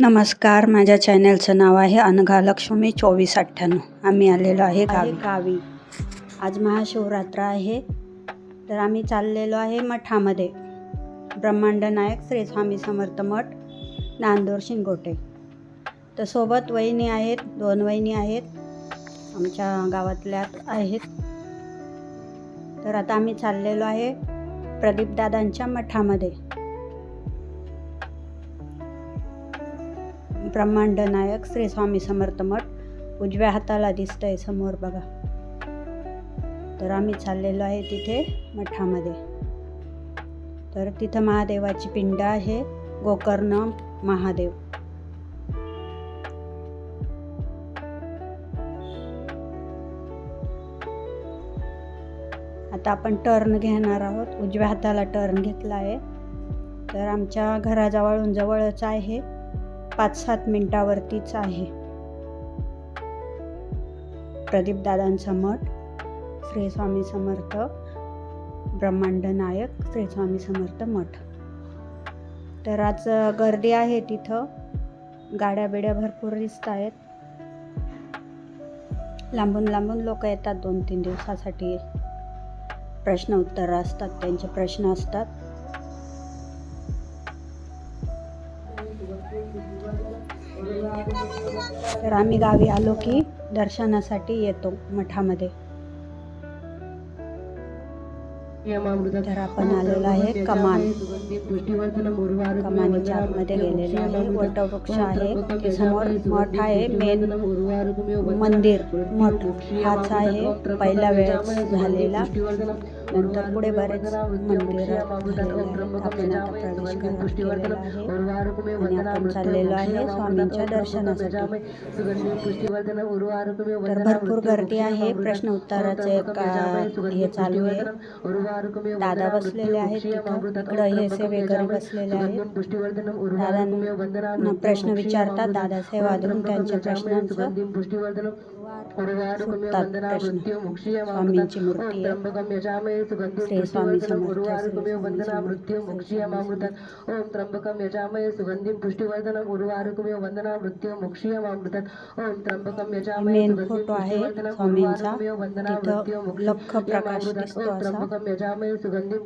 नमस्कार माझ्या चॅनलचं नाव आहे अनघा लक्ष्मी चोवीस अठ्ठ्याण्णव. आम्ही आलेलो आहे गावी. गावी. आज महाशिवरात्र आहे. तर आम्ही चाललेलो आहे मठामध्ये. ब्रह्मांड नायक श्री स्वामी समर्थ मठ नांदूर शिंगोटे. तर सोबत वहिनी आहेत दोन वहिनी आहेत. आमच्या गावातल्या आहेत. तर आता आम्ही चाललेलो आहे प्रदीपदादांच्या मठामध्ये. ब्रह्मांड नायक श्री स्वामी समर्थ मठ उजव्या हाताला दिसतंय समोर बघा. तर आम्ही चाललेलो आहे तिथे मठामध्ये. तर तिथं महादेवाची पिंड आहे गोकर्ण महादेव. आता आपण टर्न घेणार आहोत. उजव्या हाताला टर्न घेतला आहे. तर आमच्या घराजवळून जवळच आहे. पाच सात मिनटावरतीच आहे. प्रदीपदादांचा मठ श्री स्वामी समर्थ ब्रह्मांड नायक श्री स्वामी समर्थ मठ. तर आज गर्दी आहे तिथं. गाड्या बिड्या भरपूर दिसत आहेत. लांबून लांबून लोक येतात दोन तीन दिवसासाठी. प्रश्न उत्तर असतात त्यांचे प्रश्न असतात. तर आम्ही गावी आलो की दर्शनासाठी येतो मठामध्ये. तर आपण आलेलो आहे कमान. कमानीच्या आतमध्ये गेलेलो आहे. वटवृक्ष आहे. ते समोर मठ आहे. मेन मंदिर. मठ हाच आहे पहिल्या वेळेस झालेला. नंतर पुढे बरेच मंदिर चाललेलो आहे स्वामींच्या दर्शनासाठी. तर भरपूर गर्दी आहे प्रश्न उत्तराचं हे चालू आहे? दादा बसलेले आहेत हे सेवेकरी बसलेले आहेत. दादांना प्रश्न विचारतात दादा सेवा देऊन त्यांच्या प्रश्नांचं स्वामींची मूर्ती ओम त्र्यंबकम सुगंधिं पुष्टिवर्धनम उर्वारुकमेव वंदना मृत्यू मोक्षीयमामृतात ओम त्र्यंबकम यजामहे मेन सुगंधिं फोटो आहे वंदना मृत्यू ओम त्र्यंबकम सुगंधिं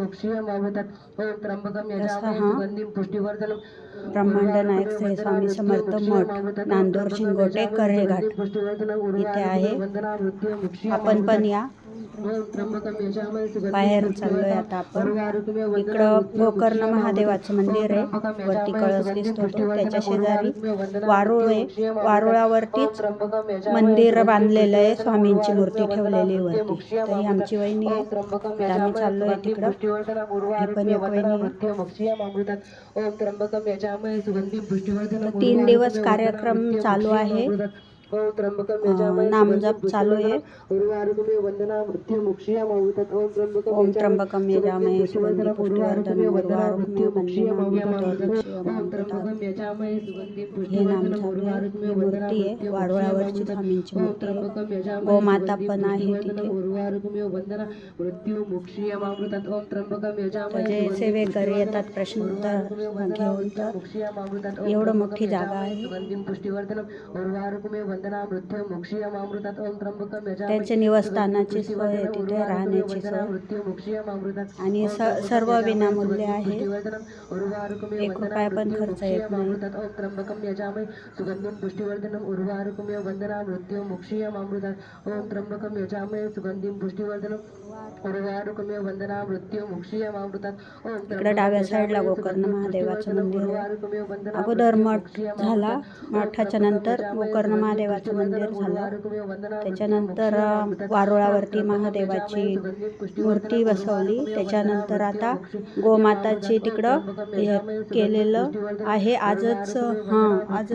मोक्षीयमामृतात ओम त्र्यंबकम सुगंधिं ब्रह्मांड नायक श्री स्वामी समर्थ मठ नांदूर शिंगोटे कऱ्हेघाट इथे आहे। आपण पण या. बाहेर चाललोय आता आपण. इकडं गोकर्ण महादेवाचं मंदिर आहे. वरती कळस दिसतो त्याच्या शेजारी वारुळ आहे. वारुळावरतीच मंदिर बांधलेलं आहे. स्वामींची मूर्ती ठेवलेली वरती. तर ही आमची वहिनी आहे. आम्ही चाललोय तिकडं. ही पण एक वहिनी तीन दिवस कार्यक्रम चालू आहे. नामजप चालू आहे. ओम त्र्यंबकम यजामहे सुगंधि हे नाम चालू आहे. मूर्ती आहे. वारुळावरची स्वामींची मूर्ती आहे. गोमाता पण आहे तिथे. सेवेकरी येतात प्रश्न उत्तर घेऊन तर एवढं मोठी जागा आहे. त्यांच्या निवासस्थानाची सोय तिथे राहण्याची सोय. आणि सर्व विनामूल्य आहे. एक रुपया पण खर्च येत नाही. अमृतात ओम त्र्यंबकम यजामहे सुगंधिं पुष्टिवर्धनम उर्वारुकमे वंदना मृत्यू मोक्षीयमामृतात ओम त्र्यंबकम यजामहे सुगंधिं पुष्टिवर्धनम उर्वारुकमे वंदना मृत्यू मोक्षीयमामृतात ओम इकडे डाव्या साईडला गोकर्ण महादेवाचं मंदिर आहे. अगोदर मठ झाला. मठाच्या नंतर गोकर्ण महादेवाचं मंदिर झालं त्याच्यानंतर वारुळावरती महादेवाची मूर्ती बसवली. त्याच्यानंतर आता गोमाताची तिकडं हे केलेलं आहे. आजच हां आज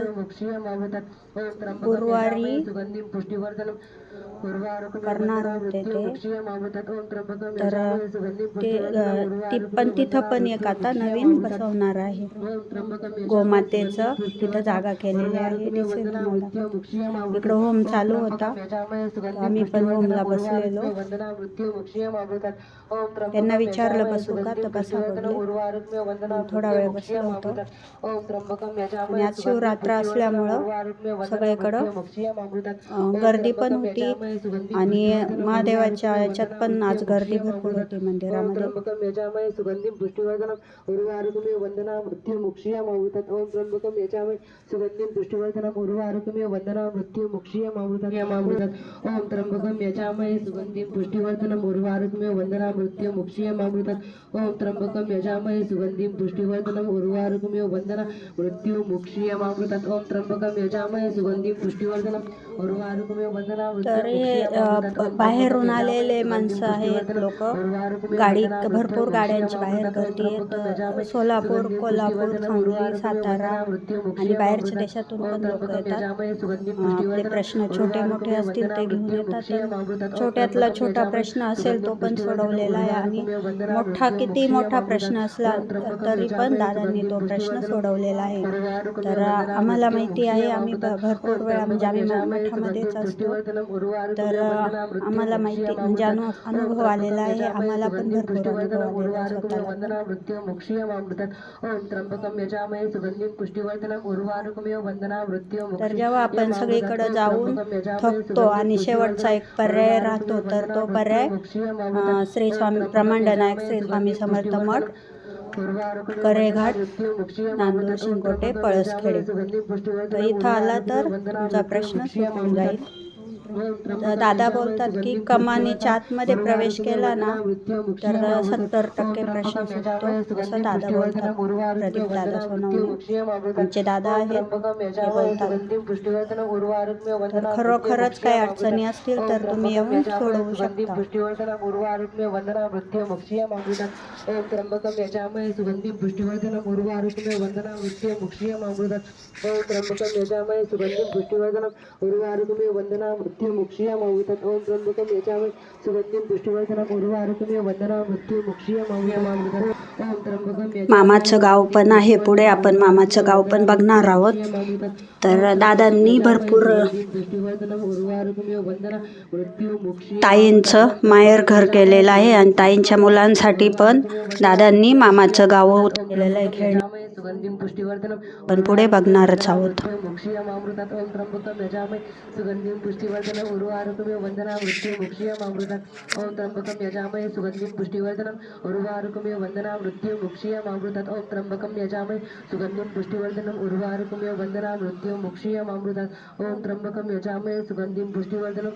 गुरुवारी करणार होते ते. तर ते ती पण तिथं पण एक आता नवीन बसवणार आहे. गोमातेचं तिथं जागा केलेली आहे दिसेल इकडं होम चालू होता. आम्ही पण होमला बसलेलो. त्यांना विचारलं बसू का? तर बसा बोलले थोडा वेळ बसलो होतो. आणि आज शिवरात्र असल्यामुळं सगळीकडं गर्दी पण होती. आणि महादेवाच्या याच्यात पण आज गर्दी भरपूर होती मंदिरामध्ये. सुगंधी यजामहे सुगंधिं पुष्टिवर्धनम उर्वारुकमे वंदना मृत्यु मुक्षीय ओम त्र्यंबकम यजामहे सुगंधिं पुष्टिवर्धनम उर्वारुकमे वंदना मृत्यु मुक्षीय मामृतत् मामृतत् ओम त्र्यंबकम यजामहे सुगंधिं पुष्टिवर्धनम उर्वारुकमे वंदना मृत्यु मुक्षीय मामृतत् ओम त्र्यंबकम यजामहे सुगंधिं पुष्टिवर्धनम वंदना मृत्यु मुक्षीय मामृतत् ओम त्र्यंबकम यजामहे सुगंधिं पुष्टिवर्धनम वंदना तर बाहेरून आलेले माणसं आहेत लोक. गाडी भरपूर गाड्यांची बाहेर गर्दी सोलापूर कोल्हापूर सांगली सातारा आणि बाहेरच्या देशातून पण लोक येतात. आपले प्रश्न छोटे मोठे असतील ते घेऊन येतात छोट्यातला छोटा प्रश्न असेल तो पण सोडवलेला आहे आणि मोठा किती मोठा प्रश्न असला तरी पण दादांनी तो प्रश्न सोडवलेला आहे तर आम्हाला माहिती आहे आम्ही भरपूर वेळा म्हणजे आम्ही मठामध्येच असतो तर आम्हाला माहिती म्हणजे अनु अनुभव आलेला आहे आम्हाला पण भरपूर अनुभव आलेला स्वतःला तर जेव्हा आपण सगळीकडे जाऊन थकतो. आणि शेवटचा एक पर्याय राहतो तर तो पर्याय श्री स्वामी प्रमांडनायक श्री स्वामी समर्थ मठ करेघाट नांदूर शिंकोटे पळसखेडे. तर इथं आला तर तुमचा प्रश्न सुटून जाईल. दादा बोलतात की कमानीच्या आतमध्ये प्रवेश केला ना तर सत्तर टक्के प्रश्न सुटतो असं दादा बोलतात. प्रदीप दादा सोनवणे आमचे दादा आहेत ते बोलतात. तर खरोखरच काही अडचणी असतील तर तुम्ही येऊन सोडवू शकता. त्र्यंबकम यजामय वंदना मृत्यु पूर्व आरोग्य वंदना वृत्तीय मुक्षीय मामृतत् त्र्यंबकम त्र्यंबकम सुगंधी सुगंधिं पूर्व आरोग्य वंदना मृत्यु मुक्षीय ओम त्र्यंबकम उर्वारुक्मे वंदना मृत्यु मुक्षीय ओम त्र्यंबकम मामाचं गाव पण आहे. पुढे आपण मामाचं गाव पण बघणार आहोत. तर दादांनी भरपूर वंदना ताईंचं माहेर घर केलेलं आहे आणि ताईंच्या मुलांसाठी पण दादांनी मामाचं गाव केलेलं आहे खेळणं पण पुढे बघणारच आहोत. मुक्षीयमामृतात ओम त्र्यंबकम यजामहे सुगंधिं पुष्टिवर्धनम उर्वारुकमे वंदना मृत्यू मुक्षीयमामृतात ओम त्र्यंबकम यजामहे सुगंधिं पुष्टिवर्धनम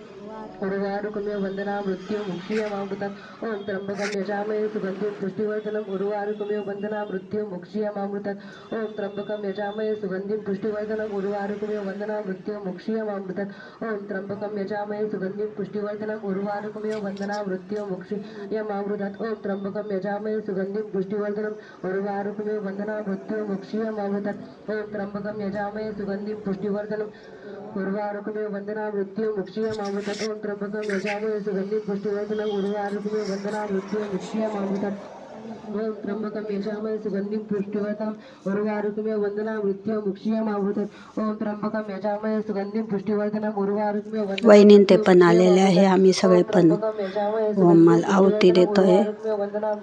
उर्वारुकमे वंदना मृत्यु मुक्षीयमामृतात ओम त्र्यंबकम यजामहे सुगंधिं पुष्टिवर्धनम। उर्वारुकमे वंदना मृत्यु मुक्षीयमामृतात ओम त्र्यंबकम यजामहे सुगंधिं पुष्टिवर्धनम। उर्वारुकमे वंदना मृत्यु मुक्षीयमामृतात ओम त्र्यंबकम यजामहे सुगंधिं पुष्टिवर्धनम। उर्वारुकमे वंदना मृत्यु मुक्षीयमामृतात ओम त्र्यंबकम यजामहे सुगंधिं पुष्टिवर्धनम। उर्वारुकमे वंदना मृत्यु मुक्षीयमामृतात ओम त्र्यंबकम यजामहे सुगंधिं पुष्टिवर्धनम। उर्वारुकमे वंदना मृत्यु मुक्षीयमामृतात ओम त्र्यंबकम यजामहे सुगंधिं पुष्टिवर्धनम उर्वारुकमे वंदना मृत्यु मुक्षीयमामृतात ओम त्र्यंबकम यजामहे सुगंधिं पुष्टिवर्धनम उर्वारुकमे वंदना मृत्यु मुक्षीयमामृतात ओम त्र्यंबकम यजामहे सुगंधिं पुष्टिवर्धनम उर्वारुकमे वंदना मृत्यु मुक्षीयमामृतात ओम त्र्यंबकम यजामहे सुगंधिं पुष्टिवर्धनम उर्वारुकमे वंदना मृत्यु मुक्षीयमामृतात ओम त्र्यंबकम यजामहे सुगंधिं पुष्टिवर्धनम उर्वारुकमे वहिनीन ते पण आलेले आहे आम्ही सगळे पण होमाला आहुती देतोय.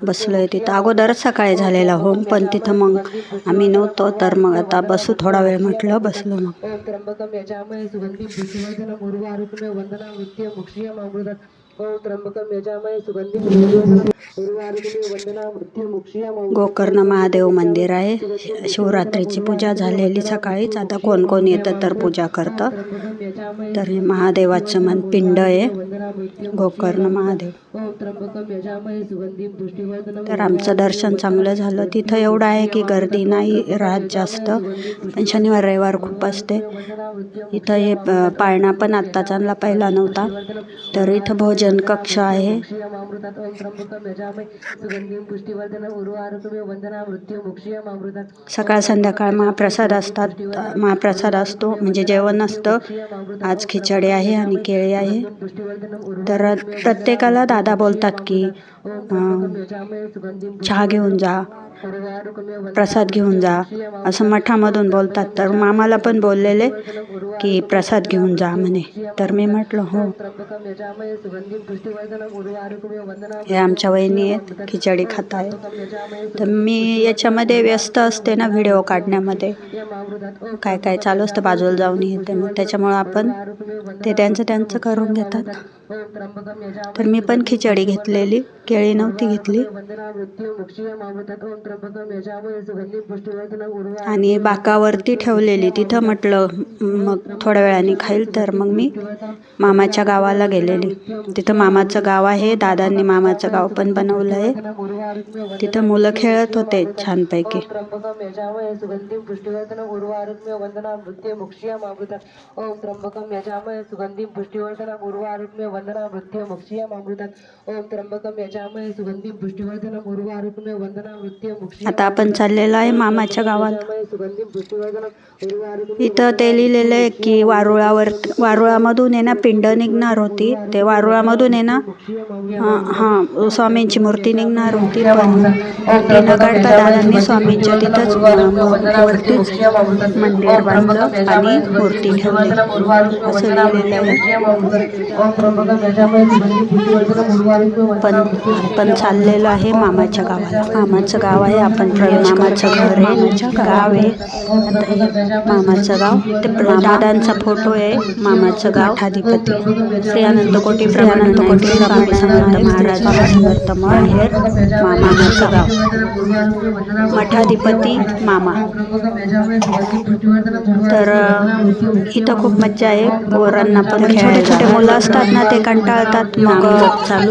बसलोय तिथं. अगोदरच सकाळी झालेला होम पण तिथं मग आम्ही नव्हतो तर मग आता बसू थोडा वेळ म्हटलं बसलो मग. त्र्यंबकम यजामहे सुगंधिं पुष्टिवर्धनम उर्वारुकमे वंदना मृत्यु मुक्षीयमामृतात गोकर्ण महादेव मंदिर आहे. शिवरात्रीची पूजा झालेली सकाळीच. आता कोण कोण येतं तर पूजा करतं. तर हे महादेवाचं मन पिंड आहे. गोकर्ण महादेव. तर आमचं दर्शन चांगलं झालं. तिथं एवढं आहे की गर्दी नाही राहत जास्त. पण शनिवार रविवार खूप असते. इथं हे पाळणा पण आत्ताच चांगला पहिला नव्हता. तर इथं भोजन भजन कक्ष आहे. सकाळ संध्याकाळ महाप्रसाद असतात. महाप्रसाद असतो. म्हणजे जेवण असतं आज खिचडी आहे आणि केळी आहे. तर प्रत्येकाला दादा बोलतात की चहा घेऊन जा प्रसाद घेऊन जा असं मठामधून बोलतात. तर मामाला पण बोललेले की प्रसाद घेऊन जा म्हणे. तर मी म्हटलं हो. हे आमच्या वहिनी आहेत खिचडी खात आहे तर मी याच्यामध्ये व्यस्त असते ना व्हिडिओ काढण्यामध्ये. काय काय चालू असतं बाजूला जाऊन येते. मग त्याच्यामुळं आपण ते त्यांचं त्यांचं करून घेतात. तर मी पण खिचडी घेतलेली केळी नव्हती घेतली. आणि बाकावरती ठेवलेली. तिथं म्हटलं मग थोड्या वेळाने खाईल तर मग मी मामाच्या गावाला गेलेली. तिथं मामाचं गाव आहे. दादांनी मामाचं गाव पण बनवलं आहे. तिथं मुलं खेळत होते छानपैकी. त्र्यंबकम यजामहे सुगंधी पुष्टिवर्धनम् उर्वारुकमिव वंदना मृत्यु मोक्षीयमामृतात ओम ओम त्र्यंबकं यजामहे सुगंधिं पुष्टिवर्धनम् उर्वारुकमिव आता आपण चाललेलो आहे मामाच्या गावात. इथं ते लिहिलेलं आहे की वारुळावर वारुळामधून आहे ना पिंड निघणार होती. ते वारुळामधून आहे ना हां स्वामींची मूर्ती निघणार होती पण ती न काढता दादांनी स्वामींच्या तिथंच वरतीच मंदिर बांधलं आणि मूर्ती ठेवली. असं लिहिलेलं पण आपण चाललेलो आहे मामाच्या गावात मामाचं गाव आहे आपण मामाचं घर आहे. गाव आहे. मामाचं गाव. ते दादांचा फोटो आहे मामाचं गाव. मठाधिपती श्री अनंत कोटी प्रियानंद कोटी स्वामी समर्थ महाराज समर्थ माहेर मामाचं गाव. मठाधिपती मामा. तर इथं खूप मज्जा आहे. पोरांना पण छोटे छोटे मुलं असतात ना ते कंटाळतात. मग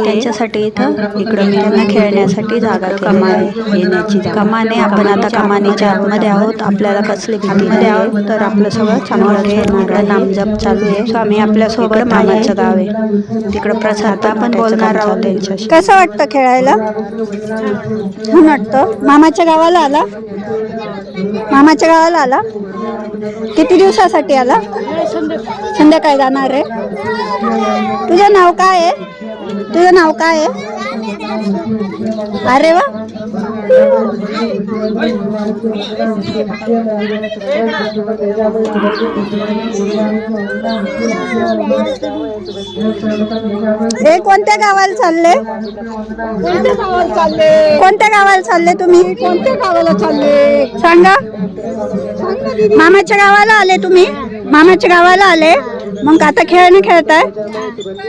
त्यांच्यासाठी इथं इकडं त्यांना खेळण्यासाठी जागा कमान येण्याची कमाने आपण आता कमानीच्या आतमध्ये आहोत. आपल्याला कसली भीतीमध्ये आहोत तर आपलं सगळं चांगलं आहे नामजप चालू आहे. स्वामी आपल्यासोबत मामाचं गाव आहे. तिकडं प्रसाद आपण बोलणार आहोत. त्यांच्याशी. कसं वाटतं खेळायला? छान वाटतं. मामाच्या गावाला आला? मामाच्या गावाला आला? किती दिवसासाठी आला? संध्याकाळी जाणार आहे. तुझं नाव काय आहे? तुझं नाव काय आहे? अरे वा. हे कोणत्या गावाला चालले? कोणत्या गावाला चालले कोणत्या गावाला चालले तुम्ही? कोणत्या गावाला चालले सांगा. मामाच्या गावाला आले तुम्ही? मामाच्या गावाला आले? मग आता खेळणं खेळताय?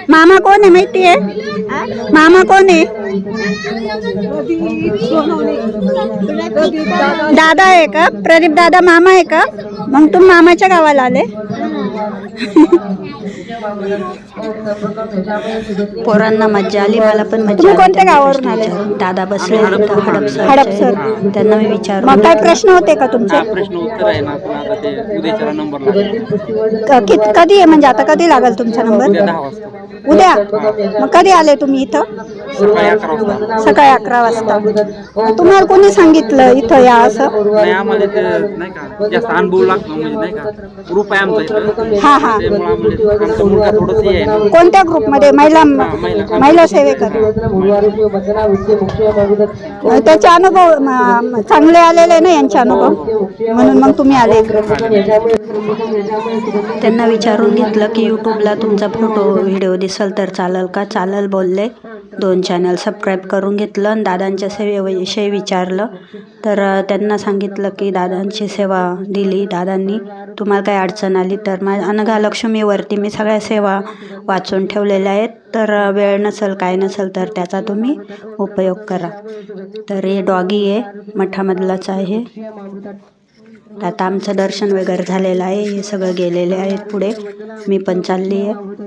मामा कोण आहे माहिती आहे? मामा कोण आहे? दादा आहे का? प्रदीप दादा मामा आहे का? मग तुम्ही मामाच्या गावाला आले? पोरांना मज्जा आली मला पण मज्जा कोणत्या गावावरून आले? दादा बसले हडपसर त्यांना मी विचार मग काय प्रश्न होते का तुमचे? प्रश्न उत्तर आहे ना पण आता ते उद्याच्याला नंबर लागेल. क- कित- कधी आहे? म्हणजे आता कधी लागेल तुमचा नंबर उद्या मग कधी आले तुम्ही इथं? सकाळी अकरा वाजता. तुम्हाला कोणी सांगितलं इथं या असं? नाही आम्हाला ते नाही का जास्त अनुभव लागतो म्हणजे नाही का ग्रुप आहे आमचा इथं. हा हा. कोणत्या ग्रुपमध्ये महिला महिला. सेवेकर. त्याचे अनुभव चांगले आलेले ना यांचे अनुभव? म्हणून मग तुम्ही आले. त्यांना विचारून घेतलं की यूट्यूबला तुमचा फोटो व्हिडिओ दिसल तर चालेल का? चालेल बोलले. दोन चॅनल सबस्क्राईब करून घेतलं आणि दादांच्या सेवेविषयी विचारलं. तर त्यांना सांगितलं की दादांची सेवा दिली दादांनी. तुम्हाला काही अडचण आली तर मा अनघालक्ष्मीवरती मी सगळ्या सेवा वाचून ठेवलेल्या आहेत. तर वेळ नसेल काय नसेल तर त्याचा तुम्ही उपयोग करा. तर हे डॉगी आहे मठामधलाच आहे. आता आमचं दर्शन वगैरे झालेलं आहे हे सगळं गेलेले आहेत पुढे. मी पण चालली आहे.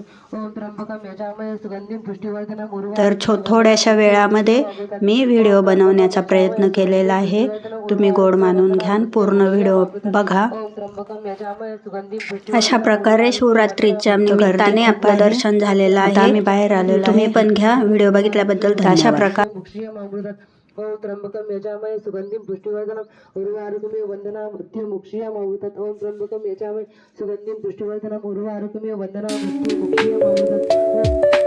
तर छो थोड्याशा वेळामध्ये मी व्हिडिओ बनवण्याचा प्रयत्न केलेला आहे. तुम्ही गोड मानून घ्या आणि पूर्ण व्हिडिओ बघा. अशा प्रकारे शिवरात्रीच्या निमित्ताने आपलं दर्शन झालेलं आहे. आम्ही बाहेर आलेलो तुम्ही पण घ्या व्हिडिओ बघितल्याबद्दल अशा प्रकारे ओम त्र्यंबकम यजामहे सुगंधिं पुष्टिवर्धनम्। उर्वारुकमेव वन्दना मृत्युमुक्षीयमामृतम् ओम त्र्यंबकम यजामहे सुगंधिं पुष्टिवर्धनम्। उर्वारुकमेव वन्दना मृत्युमुक्षीयमामृतम्